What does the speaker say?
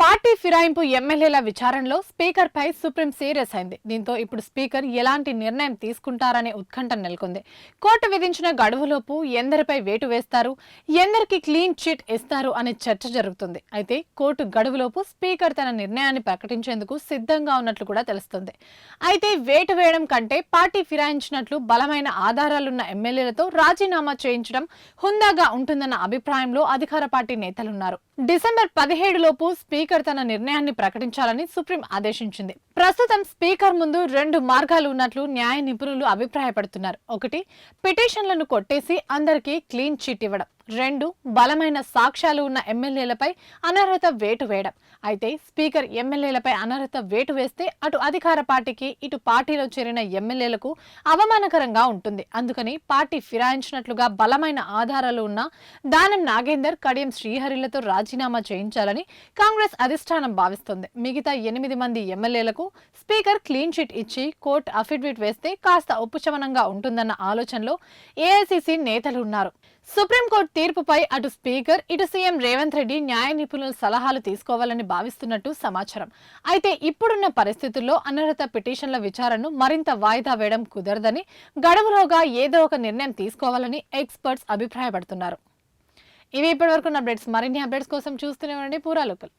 party ఫిరాయింపు ఎమ్మెల్యేల విచారణలో speaker పై supreme serious అయింది. దీంతో ఇప్పుడు స్పీకర్ ఎలాంటి నిర్ణయం తీసుకుంటారనే ఉత్కంఠ నెలకొంది. కోర్టు విధించిన గడువులోపు ఎందరిపై వేటు వేస్తారు ఎందరికి క్లీన్ చిట్ ఇస్తారు అనే చర్చ జరుగుతుంది. అయితే కోర్టు గడువులోపు స్పీకర్ తన నిర్ణయాన్ని ప్రకటించేందుకు సిద్ధంగా ఉన్నట్లు కూడా తెలుస్తుంది. అయితే వేటు వేయడం కంటే పార్టీ ఫిరాయించినట్లు బలమైన ఆధారాలున్న ఎమ్మెల్యేలతో రాజీనామా చేయించడం హుందాగా ఉంటుందన్న అభిప్రాయంలో అధికార పార్టీ నేతలున్నారు. డిసెంబర్ పదిహేడు లోపు స్పీకర్ తన నిర్ణయాన్ని ప్రకటించాలని సుప్రీం ఆదేశించింది. ప్రస్తుతం స్పీకర్ ముందు రెండు మార్గాలు ఉన్నట్లు న్యాయ నిపుణులు అభిప్రాయపడుతున్నారు. ఒకటి పిటిషన్లను కొట్టేసి అందరికీ క్లీన్ చిట్ ఇవ్వడం. రెండు బలమైన సాక్ష్యాలు ఉన్న ఎమ్మెల్యేలపై అనర్హత వేటు వేయడం. అయితే స్పీకర్ ఎమ్మెల్యేలపై అనర్హత వేటు వేస్తే అటు అధికార పార్టీకి ఇటు పార్టీలో చేరిన ఎమ్మెల్యేలకు అవమానకరంగా ఉంటుంది. అందుకని పార్టీ ఫిరాయించినట్లుగా బలమైన ఆధారాలు ఉన్న దానం నాగేందర్ కడియం శ్రీహరిలతో రాజీనామా చేయించాలని కాంగ్రెస్ అధిష్టానం భావిస్తోంది. మిగతా ఎనిమిది మంది ఎమ్మెల్యేలకు స్పీకర్ క్లీన్ చిట్ ఇచ్చి కోర్టు అఫిడవిట్ వేస్తే కాస్త ఉపశమనంగా ఉంటుందన్న ఆలోచనలో ఏఐసిసి నేతలు ఉన్నారు. సుప్రీంకోర్టు తీర్పుపై అటు స్పీకర్ ఇటు సీఎం రేవంత్ రెడ్డి న్యాయ నిపుణుల సలహాలు తీసుకోవాలని భావిస్తున్నట్టు సమాచారం. అయితే ఇప్పుడున్న పరిస్థితుల్లో అనర్హత పిటిషన్ల విచారణను మరింత వాయిదా వేయడం కుదరదని గడువులోగా ఏదో ఒక నిర్ణయం తీసుకోవాలని ఎక్స్పర్ట్స్ అభిప్రాయపడుతున్నారు. ఇవి ఇప్పటివరకు అప్డేట్స్. మరిన్ని అప్డేట్స్ కోసం చూస్తూనే ఉండండి. పూరాలోకల్